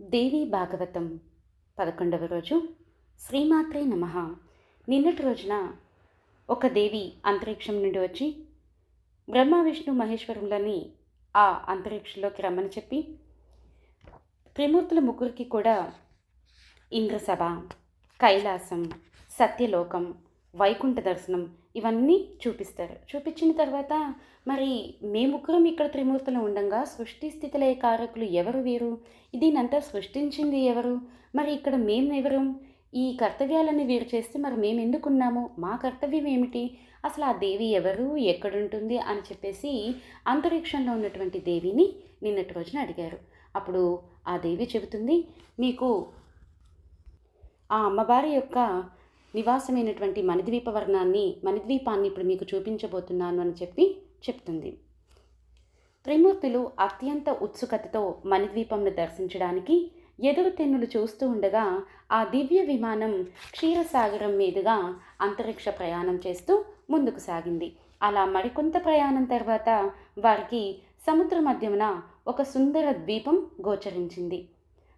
దేవి భాగవతం పదకొండవ రోజు. శ్రీమాత్రే నమ. నిన్నటి రోజున ఒక దేవి అంతరిక్షం నుండి వచ్చి బ్రహ్మ విష్ణు మహేశ్వరులని ఆ అంతరిక్షంలోకి రమ్మని చెప్పి త్రిమూర్తుల ముగ్గురికి కూడా ఇంద్రసభ కైలాసం సత్యలోకం వైకుంఠ దర్శనం ఇవన్నీ చూపిస్తారు. చూపించిన తర్వాత మరి మే ముగ్గురం ఇక్కడ త్రిమూర్తులు ఉండంగా సృష్టి స్థితిలే కారకులు ఎవరు వీరు? దీనంతా సృష్టించింది ఎవరు? మరి ఇక్కడ మేము ఎవరు ఈ కర్తవ్యాలని వీరు చేస్తే మరి మేము ఎందుకున్నాము మా కర్తవ్యం ఏమిటి? అసలు ఆ దేవి ఎవరు? ఎక్కడుంటుంది? అని చెప్పేసి అంతరిక్షంలో ఉన్నటువంటి దేవిని నిన్నటి రోజున అడిగారు. అప్పుడు ఆ దేవి చెబుతుంది మీకు ఆ అమ్మవారి యొక్క నివాసమైనటువంటి మణిద్వీప వర్ణాన్ని మణిద్వీపాన్ని ఇప్పుడు మీకు చూపించబోతున్నాను అని చెప్పి చెప్తుంది. త్రిమూర్తులు అత్యంత ఉత్సుకతతో మణిద్వీపంను దర్శించడానికి ఎదురు తెన్నులు చూస్తూ ఉండగా ఆ దివ్య విమానం క్షీరసాగరం మీదుగా అంతరిక్ష ప్రయాణం చేస్తూ ముందుకు సాగింది. అలా మరికొంత ప్రయాణం తర్వాత వారికి సముద్ర మధ్యమున ఒక సుందర ద్వీపం గోచరించింది.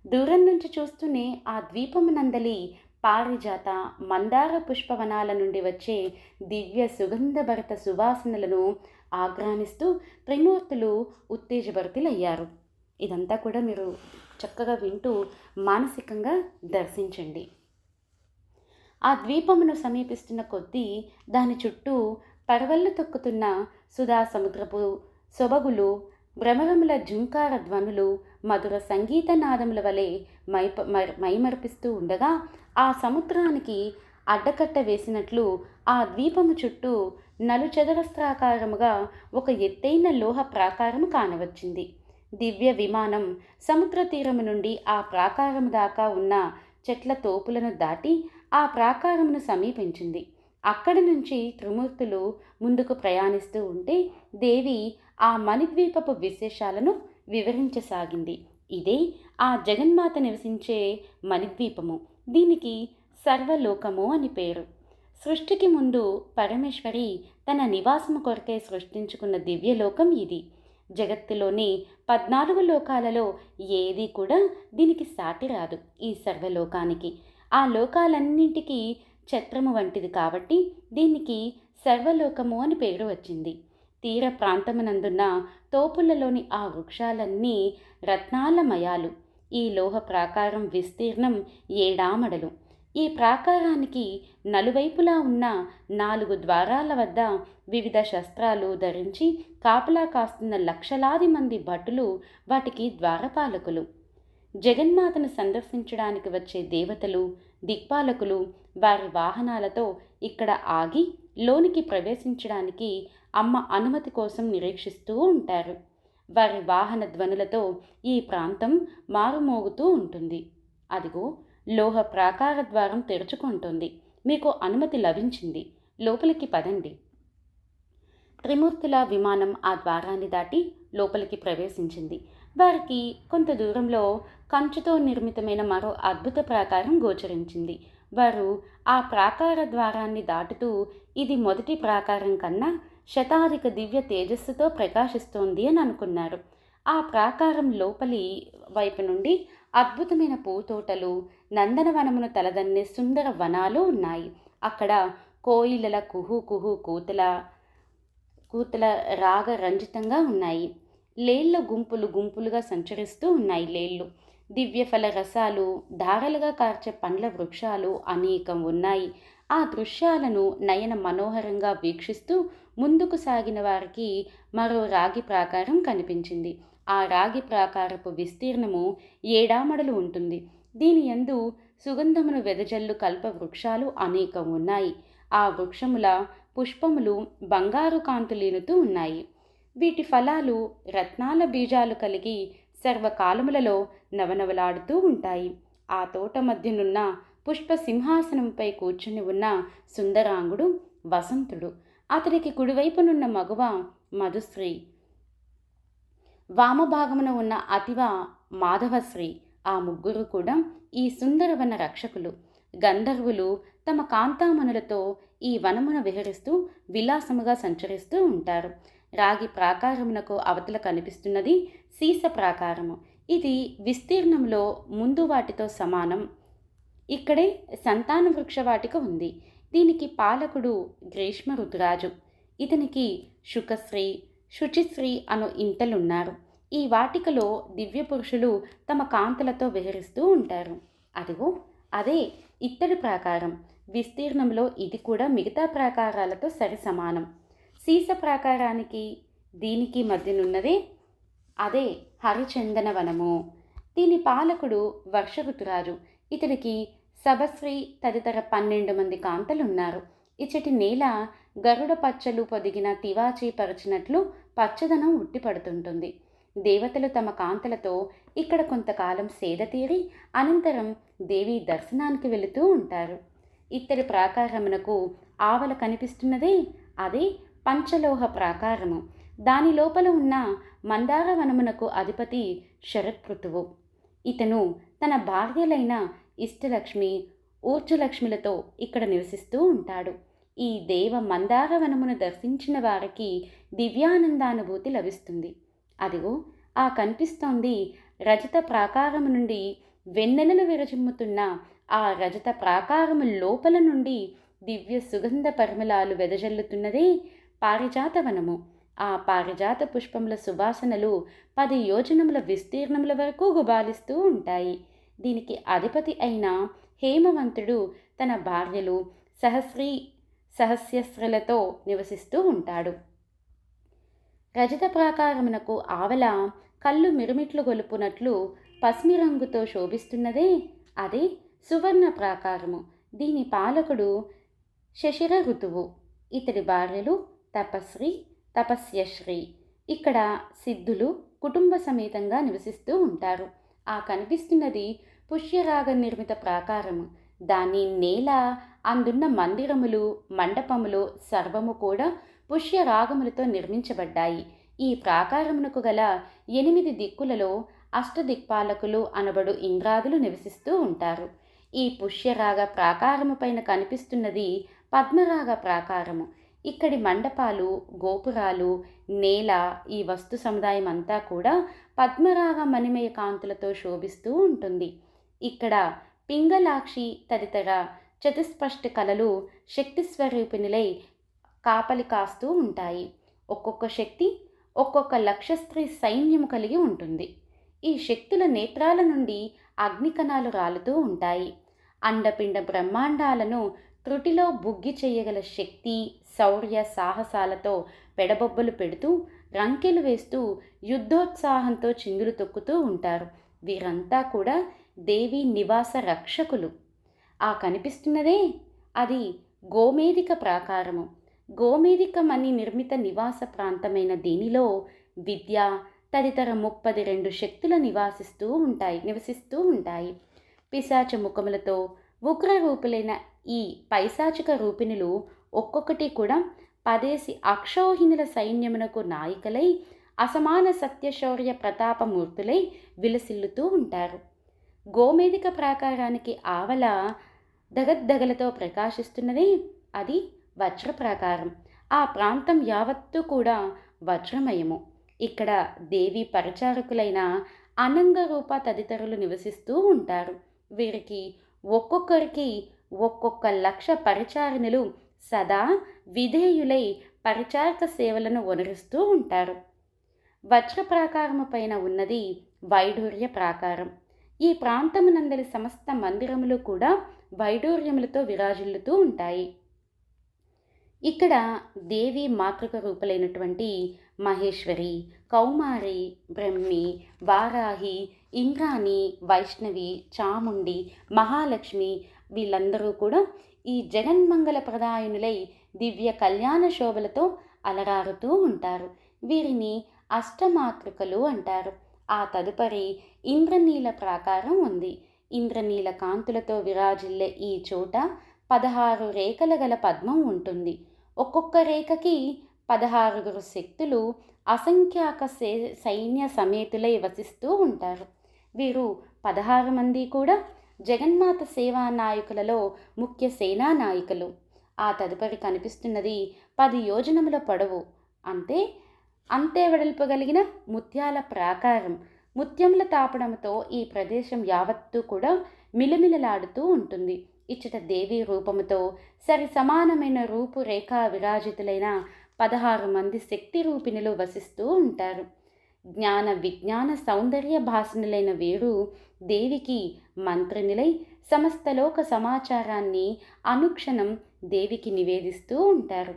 దూరం నుంచి చూస్తూనే ఆ ద్వీపం నందలి పారిజాత మందార పుష్పవనాల నుండి వచ్చే దివ్య సుగంధభరిత సువాసనలను ఆగ్రానిస్తూ త్రిమూర్తులు ఉత్తేజభరితులయ్యారు. ఇదంతా కూడా మీరు చక్కగా వింటూ మానసికంగా దర్శించండి. ఆ ద్వీపమును సమీపిస్తున్న కొద్దీ దాని చుట్టూ పరవళ్ళు తొక్కుతున్న సుధా సముద్రపు సొబగులు భ్రమరముల జుంకార ధ్వనులు మధుర సంగీత నాదముల వలె మైప మైమర్పిస్తూ ఉండగా ఆ సముద్రానికి అడ్డకట్ట వేసినట్లు ఆ ద్వీపము చుట్టూ నలుచదరస్త్రాకారముగా ఒక ఎత్తైన లోహ ప్రాకారము కానవచ్చింది. దివ్య విమానం సముద్ర తీరము నుండి ఆ ప్రాకారము దాకా ఉన్న చెట్ల తోపులను దాటి ఆ ప్రాకారమును సమీపించింది. అక్కడి నుంచి త్రిమూర్తులు ముందుకు ప్రయాణిస్తూ ఉంటే దేవి ఆ మణిద్వీపపు విశేషాలను వివరించసాగింది. ఇదే ఆ జగన్మాత నివసించే మణిద్వీపము. దీనికి సర్వలోకము అని పేరు. సృష్టికి ముందు పరమేశ్వరి తన నివాసము కొరకే సృష్టించుకున్న దివ్యలోకం ఇది. జగత్తులోని పద్నాలుగు లోకాలలో ఏది కూడా దీనికి సాటి రాదు ఈ సర్వలోకానికి. ఆ లోకాలన్నింటికీ ఛత్రము వంటిది కాబట్టి దీనికి సర్వలోకము అని పేరు వచ్చింది. తీర ప్రాంతమునందున్న తోపులలోని ఆ వృక్షాలన్నీ రత్నాలమయాలు ఈ లోహ ప్రాకారం విస్తీర్ణం ఏడామడలు. ఈ ప్రాకారానికి నలువైపులా ఉన్న నాలుగు ద్వారాల వద్ద వివిధ శస్త్రాలు ధరించి కాపలా కాస్తున్న లక్షలాది మంది భటులు వాటికి ద్వారపాలకులు. జగన్మాతను సందర్శించడానికి వచ్చే దేవతలు దిక్పాలకులు వారి వాహనాలతో ఇక్కడ ఆగి లోనికి ప్రవేశించడానికి అమ్మ అనుమతి కోసం నిరీక్షిస్తూ ఉంటారు. వారి వాహన ధ్వనులతో ఈ ప్రాంతం మారుమోగుతూ ఉంటుంది. అదిగో లోహ ప్రాకార ద్వారం తెరుచుకుంటుంది. మీకు అనుమతి లభించింది. లోపలికి పదండి. త్రిమూర్తుల విమానం ఆ ద్వారాన్ని దాటి లోపలికి ప్రవేశించింది. వారికి కొంత దూరంలో కంచుతో నిర్మితమైన మరో అద్భుత ప్రాకారం గోచరించింది. వారు ఆ ప్రాకార ద్వారాన్ని దాటుతూ ఇది మొదటి ప్రాకారం కన్నా శతాధిక దివ్య తేజస్సుతో ప్రకాశిస్తోంది అని అనుకున్నారు ఆ ప్రాకారం లోపలి వైపు నుండి అద్భుతమైన పూతోటలు నందనవనమును తలదన్నే సుందర వనాలు ఉన్నాయి. అక్కడ కోయిలల కుహు కుహు కూతల కూతల రాగ రంజితంగా ఉన్నాయి. లేళ్ళ గుంపులు గుంపులుగా సంచరిస్తూ ఉన్నాయి లేళ్ళు. దివ్యఫల రసాలు ధారలుగా కార్చే పండ్ల వృక్షాలు అనేకం ఉన్నాయి. ఆ దృశ్యాలను నయన మనోహరంగా వీక్షిస్తూ ముందుకు సాగిన వారికి మరో రాగి ప్రాకారం కనిపించింది. ఆ రాగి ప్రాకారపు విస్తీర్ణము ఏడామడలు ఉంటుంది. దీని యందు సుగంధమును వెదజల్లు కల్ప వృక్షాలు అనేకం ఉన్నాయి. ఆ వృక్షముల పుష్పములు బంగారు కాంతులీనుతూ ఉన్నాయి. వీటి ఫలాలు రత్నాల బీజాలు కలిగి సర్వకాలములలో నవనవలాడుతూ ఉంటాయి. ఆ తోట మధ్యనున్న పుష్ప సింహాసనంపై కూర్చుని ఉన్న సుందరాంగుడు వసంతుడు. అతడికి కుడివైపునున్న మగువ మధుశ్రీ. వామభాగమున ఉన్న అతివ మాధవశ్రీ. ఆ ముగ్గురు కూడా ఈ సుందరవన రక్షకులు. గంధర్వులు తమ కాంతామణులతో ఈ వనమున విహరిస్తూ విలాసముగా సంచరిస్తూ ఉంటారు. రాగి ప్రాకారమునకు అవతల కనిపిస్తున్నది సీస ప్రాకారము. ఇది విస్తీర్ణంలో ముందు వాటితో సమానం. ఇక్కడే సంతాన వృక్షవాటిక ఉంది. దీనికి పాలకుడు గ్రీష్మ రుతురాజు ఇతనికి శుకశ్రీ శుచిశ్రీ అను ఇంటలున్నారు. ఈ వాటికలో దివ్య పురుషులు తమ కాంతులతో విహరిస్తూ ఉంటారు. అదిగో అదే ఇత్తడి ప్రాకారం. విస్తీర్ణంలో ఇది కూడా మిగతా ప్రాకారాలతో సరి సమానం సీస ప్రాకారానికి దీనికి మధ్యనున్నదే అదే హరిచందన వనము దీని పాలకుడు వర్ష ఋతురాజు ఇతనికి సభశ్రీ తదితర పన్నెండు మంది కాంతలున్నారు. ఇచ్చటి నేల గరుడ పచ్చలు పొదిగిన తివాచి పరచినట్లు పచ్చదనం ఉట్టిపడుతుంటుంది. దేవతలు తమ కాంతలతో ఇక్కడ కొంతకాలం సేద తీరి అనంతరం దేవి దర్శనానికి వెళుతూ ఉంటారు. ఇత్తడి ప్రాకారమునకు ఆవల కనిపిస్తున్నదే అదే పంచలోహ ప్రాకారము. దాని లోపల ఉన్న మందార వనమునకు అధిపతి శరత్ఋతువు ఇతను తన భార్యలైన ఇష్టలక్ష్మి ఊర్జలక్ష్మిలతో ఇక్కడ నివసిస్తూ ఉంటాడు. ఈ దేవ మందార వనమును దర్శించిన వారికి దివ్యానందానుభూతి లభిస్తుంది. అదిగో ఆ కనిపిస్తోంది రజత ప్రాకారము నుండి వెన్నెలలు విరజిమ్ముతున్న ఆ రజత ప్రాకారము లోపల నుండి దివ్య సుగంధ పరిమళాలు వెదజల్లుతున్నదే పారిజాత వనము ఆ పారిజాత పుష్పముల సువాసనలు పది యోజనముల విస్తీర్ణముల వరకు గుబాలిస్తూ ఉంటాయి. దీనికి అధిపతి అయిన హేమవంతుడు తన భార్యలు సహస్రీ సహస్యస్త్రలతో నివసిస్తూ ఉంటాడు. రజత ప్రాకారమునకు ఆవల కళ్ళు మిరుమిట్లు గొలుపునట్లు పసిమి రంగుతో శోభిస్తున్నదే అదే సువర్ణ ప్రాకారము. దీని పాలకుడు శశిర ఋతువు. ఇతడి భార్యలు తపశ్రీ తపస్యశ్రీ. ఇక్కడ సిద్ధులు కుటుంబ సమేతంగా నివసిస్తూ ఉంటారు. ఆ కనిపిస్తున్నది పుష్యరాగ నిర్మిత ప్రాకారము. దాని నేల అందున్న మందిరములు మండపములు సర్వము కూడా పుష్యరాగములతో నిర్మించబడ్డాయి. ఈ ప్రాకారమునకు గల ఎనిమిది దిక్కులలో అష్టదిక్పాలకులు అనబడు ఇంద్రాదులు నివసిస్తూ ఉంటారు. ఈ పుష్యరాగ ప్రాకారము పైన కనిపిస్తున్నది పద్మరాగ ప్రాకారము. ఇక్కడి మండపాలు గోపురాలు నేల ఈ వస్తు సముదాయం అంతా కూడా పద్మరాగ మణిమయ కాంతులతో శోభిస్తూ ఉంటుంది. ఇక్కడ పింగలాక్షి తదితర చతుస్పష్ట కళలు శక్తి స్వరూపిణులై కాపలి కాస్తూ ఉంటాయి. ఒక్కొక్క శక్తి ఒక్కొక్క లక్ష్యస్త్రీ సైన్యము కలిగి ఉంటుంది. ఈ శక్తుల నేత్రాల నుండి అగ్నికణాలు రాలుతూ ఉంటాయి. అండపిండ బ్రహ్మాండాలను త్రుటిలో బుగ్గి చేయగల శక్తి శౌర్య సాహసాలతో పెడబొబ్బలు పెడుతూ రంకెలు వేస్తూ యుద్ధోత్సాహంతో చిందులు తొక్కుతూ ఉంటారు. వీరంతా కూడా దేవి నివాస రక్షకులు. ఆ కనిపిస్తున్నదే? అది గోమేదిక ప్రాకారము. గోమేదికమని నిర్మిత నివాస ప్రాంతమైన దీనిలో విద్య తదితర ముప్పది రెండు శక్తుల నివాసిస్తూ ఉంటాయి నివసిస్తూ ఉంటాయి. పిశాచ ముఖములతో ఉగ్ర రూపులైన ఈ పైశాచిక రూపిణులు ఒక్కొక్కటి కూడా పదేసి అక్షౌహిణుల సైన్యమునకు నాయికలై అసమాన సత్యశౌర్య ప్రతాపమూర్తులై విలసిల్లుతూ ఉంటారు. గోమేదిక ప్రాకారానికి ఆవల దగద్దగలతో ప్రకాశిస్తున్నది అది వజ్ర ప్రాకారం. ఆ ప్రాంతం యావత్తు కూడా వజ్రమయము. ఇక్కడ దేవి పరిచారకులైన అనంగరూప తదితరులు నివసిస్తూ ఉంటారు. వీరికి ఒక్కొక్కరికి ఒక్కొక్క లక్ష పరిచారిణులు సదా విధేయులై పరిచారక సేవలను వనరుస్తూ ఉంటారు. వజ్ర ప్రాకారము పైన ఉన్నది వైఢూర్య ప్రాకారం. ఈ ప్రాంతమునందరి సమస్త మందిరములు కూడా వైఢూర్యములతో విరాజిల్లుతూ ఉంటాయి. ఇక్కడ దేవి మాతృక రూపులైనటువంటి మహేశ్వరి కౌమారి బ్రహ్మి వారాహి ఇంద్రాణి వైష్ణవి చాముండి మహాలక్ష్మి వీళ్ళందరూ కూడా ఈ జగన్మంగళ ప్రదాయునులై దివ్య కళ్యాణ శోభలతో అలరారుతూ ఉంటారు. వీరిని అష్టమాతృకలు అంటారు. ఆ తదుపరి ఇంద్రనీల ప్రాకారం ఉంది. ఇంద్రనీల కాంతులతో విరాజిల్లే ఈ చోట పదహారు రేఖల గల పద్మం ఉంటుంది. ఒక్కొక్క రేఖకి పదహారుగురు శక్తులు అసంఖ్యాక సైన్య సమేతులై వసిస్తూ ఉంటారు. వీరు పదహారు మంది కూడా జగన్మాత సేవా నాయకులలో ముఖ్య సేనా నాయకులు. ఆ తదుపరి కనిపిస్తున్నది పది యోజనముల పొడవు. అంతే అంతే వెడల్పగలిగిన ముత్యాల ప్రాకారం. ముత్యముల తాపడంతో ఈ ప్రదేశం యావత్తూ కూడా మిలమిలలాడుతూ ఉంటుంది. ఇచ్చట దేవి రూపముతో సరి సమానమైన రూపురేఖ విరాజితులైన పదహారు మంది శక్తి రూపిణులు వసిస్తూ ఉంటారు. జ్ఞాన విజ్ఞాన సౌందర్య భాషనులైన వీరు దేవికి మంత్రినిలై సమస్తలోక సమాచారాన్ని అనుక్షణం దేవికి నివేదిస్తూ ఉంటారు.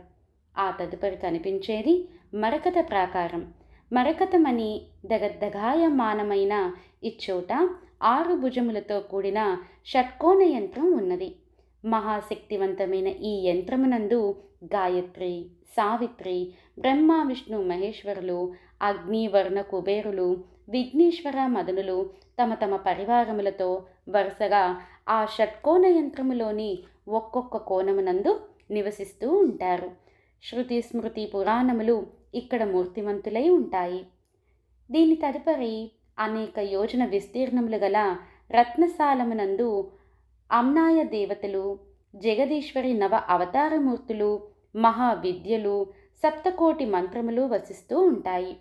ఆ తదుపరి కనిపించేది మరకత ప్రాకారం. మరకతమని దగద్దగాయమానమైన ఇచ్చోట ఆరు భుజములతో కూడిన షట్కోణ యంత్రం ఉన్నది. మహాశక్తివంతమైన ఈ యంత్రమునందు గాయత్రి సావిత్రి బ్రహ్మ విష్ణు మహేశ్వరులు అగ్ని వర్ణ కుబేరులు విఘ్నేశ్వర మదనులు తమ తమ పరివారములతో వరుసగా ఆ షట్కోణ యంత్రములోని ఒక్కొక్క కోణమునందు నివసిస్తూ ఉంటారు. శృతి స్మృతి పురాణములు ఇక్కడ మూర్తిమంతులై ఉంటాయి. దీని తదుపరి అనేక యోజన విస్తీర్ణములు గల రత్నశాలమునందు అమ్నాయ దేవతలు జగదీశ్వరి నవ అవతారమూర్తులు మహావిద్యలు సప్తకోటి మంత్రములు వసిస్తూ ఉంటాయి.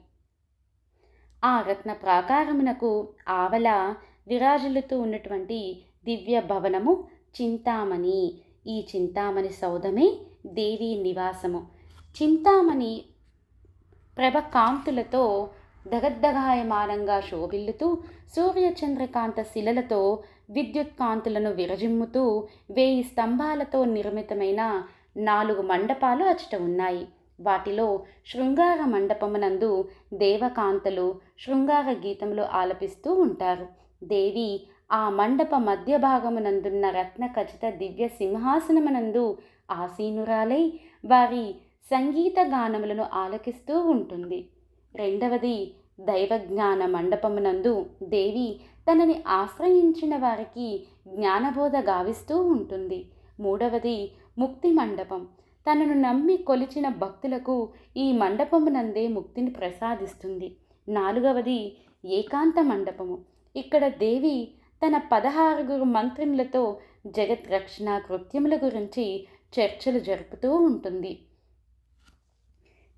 ఆ రత్న ప్రాకారమునకు ఆవల విరాజులుతూ ఉన్నటువంటి దివ్య భవనము చింతామణి. ఈ చింతామణి సౌధమే దేవీ నివాసము. చింతామణి ప్రభ కాంతులతో దగద్దగాయమానంగా శోభిల్లుతూ సూర్యచంద్రకాంత శిలలతో విద్యుత్ కాంతులను విరజిమ్ముతూ వేయి స్తంభాలతో నిర్మితమైన నాలుగు మండపాలు అచ్చట ఉన్నాయి. వాటిలో శృంగార మండపమునందు దేవకాంతలు శృంగార గీతములు ఆలపిస్తూ ఉంటారు. దేవి ఆ మండప మధ్య భాగమునందున్న రత్న ఖచ్చిత దివ్య సింహాసనమునందు ఆసీనురాలై వారి సంగీత గానములను ఆలకిస్తూ ఉంటుంది. రెండవది దైవజ్ఞాన మండపమునందు దేవి తనని ఆశ్రయించిన వారికి జ్ఞానబోధ గావిస్తూ ఉంటుంది. మూడవది ముక్తి మండపం. తనను నమ్మి కొలిచిన భక్తులకు ఈ మండపమునందే ముక్తిని ప్రసాదిస్తుంది. నాలుగవది ఏకాంత మండపము. ఇక్కడ దేవి తన పదహారుగురు మంత్రిములతో జగత్ రక్షణ కృత్యముల గురించి చర్చలు జరుపుతూ ఉంటుంది.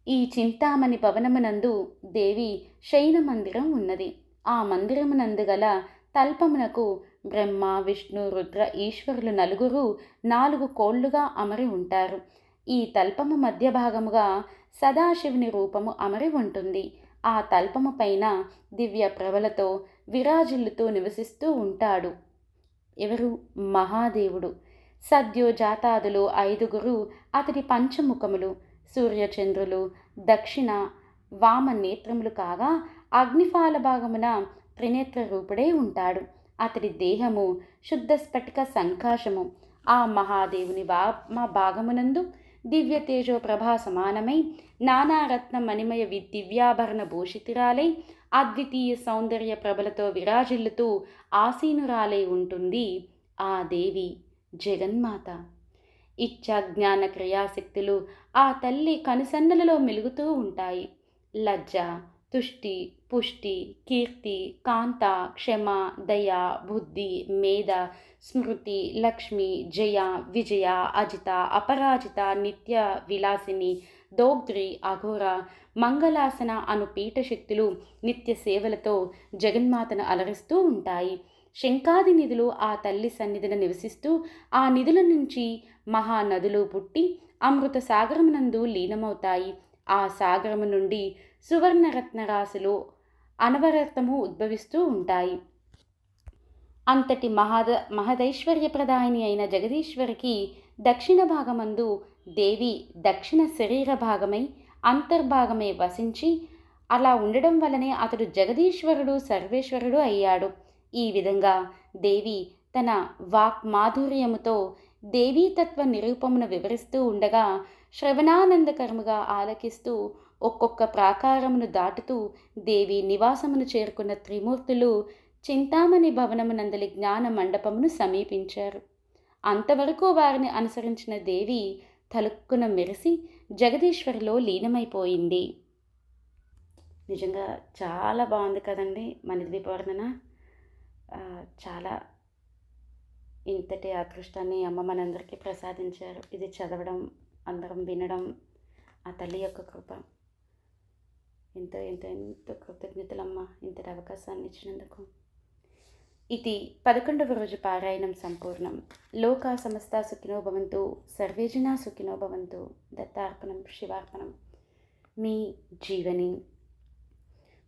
ఈ చింతామణి భవనమునందు దేవి శయన మందిరం ఉన్నది. ఆ మందిరమునందు గల తల్పమునకు బ్రహ్మ విష్ణు రుద్ర ఈశ్వరులు నలుగురు నాలుగు కోళ్ళుగా అమరి ఉంటారు. ఈ తల్పము మధ్య భాగముగా సదాశివుని రూపము అమరి ఉంటుంది. ఆ తల్పము పైన దివ్య ప్రభలతో విరాజిల్లుతూ నివసిస్తూ ఉంటాడు. ఎవరు? మహాదేవుడు. సద్యోజాతాదులు ఐదుగురు అతడి పంచముఖములు. సూర్యచంద్రులు దక్షిణ వామ నేత్రములు కాగా అగ్నిఫాల భాగమున త్రినేత్ర రూపుడే ఉంటాడు. అతడి దేహము శుద్ధ స్ఫటిక సంకాశము. ఆ మహాదేవుని వా మా భాగమునందు దివ్య తేజో ప్రభా సమానమై నానారత్న మణిమయ వి దివ్యాభరణ భూషితిరాలై అద్వితీయ సౌందర్య ప్రభలతో విరాజిల్లుతూ ఆసీనురాలై ఉంటుంది ఆ దేవి జగన్మాత. ఇచ్చా జ్ఞాన క్రియాశక్తులు ఆ తల్లి కనుసన్నలలో మెలుగుతూ ఉంటాయి. లజ్జ తుష్టి పుష్టి కీర్తి కాంత క్షమ దయ బుద్ధి మేధ స్మృతి లక్ష్మి జయ విజయ అజిత అపరాజిత నిత్య విలాసిని దోగ్ద్రి అఘోర మంగళాసన అను పీఠశక్తులు నిత్య సేవలతో జగన్మాతను అలరిస్తూ ఉంటాయి. శంకాది నిధులు ఆ తల్లి సన్నిధిన నివసిస్తూ ఆ నిధుల నుంచి మహానదులు పుట్టి అమృత సాగరమునందు లీనమవుతాయి. ఆ సాగరము నుండి సువర్ణరత్న రాశులు అనవరతము ఉద్భవిస్తూ ఉంటాయి. అంతటి మహాద మహదైశ్వర్యప్రదాయిని అయిన జగదీశ్వరికి దక్షిణ భాగమందు దేవి దక్షిణ శరీర భాగమై అంతర్భాగమై వసించి అలా ఉండడం వలనే అతడు జగదీశ్వరుడు సర్వేశ్వరుడు అయ్యాడు. ఈ విధంగా దేవి తన వాక్ మాధుర్యముతో దేవీతత్వ నిరూపమును వివరిస్తూ ఉండగా శ్రవణానందకరముగా ఆలకిస్తూ ఒక్కొక్క ప్రాకారమును దాటుతూ దేవి నివాసమును చేరుకున్న త్రిమూర్తులు చింతామణి భవనమునందలి జ్ఞాన మండపమును సమీపించారు. అంతవరకు వారిని అనుసరించిన దేవి తలుక్కున మెరిసి జగదీశ్వరిలో లీనమైపోయింది. నిజంగా చాలా బాగుంది కదండి మణిద్వీప వర్ణన చాలా ఇంతటి అదృష్టాన్ని అమ్మ మనందరికీ ప్రసాదించారు. ఇది చదవడం అందరం వినడం ఆ తల్లి యొక్క కృప. ఎంతో ఎంతో ఎంతో కృతజ్ఞతలమ్మ ఇంతటి అవకాశాన్ని ఇచ్చినందుకు ఇది పదకొండవ రోజు పారాయణం సంపూర్ణం. లోక సమస్త సుఖినో భవంతు సర్వేజన సుఖినో భవంతు దత్తార్పణం శివార్పణం. మీ జీవని.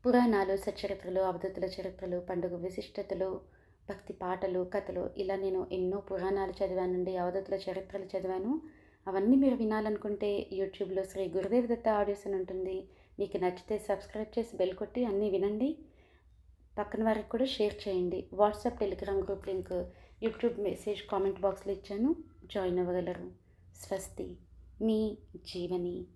పురాణాలు సచరిత్రలు అవధతుల చరిత్రలు పండుగ విశిష్టతలు భక్తి పాటలు కథలు ఇలా నేను ఎన్నో పురాణాలు చదివానండి అవధతుల చరిత్రలు చదివాను. అవన్నీ మీరు వినాలనుకుంటే యూట్యూబ్లో శ్రీ గురుదేవ్ దత్త ఆడియోస్ అని ఉంటుంది. మీకు నచ్చితే సబ్స్క్రైబ్ చేసి బెల్ కొట్టి అన్నీ వినండి. పక్కన వారికి కూడా షేర్ చేయండి. WhatsApp Telegram group link YouTube message comment బాక్స్లో ఇచ్చాను. జాయిన్ అవ్వగలరు. స్వస్తి. మీ జీవని.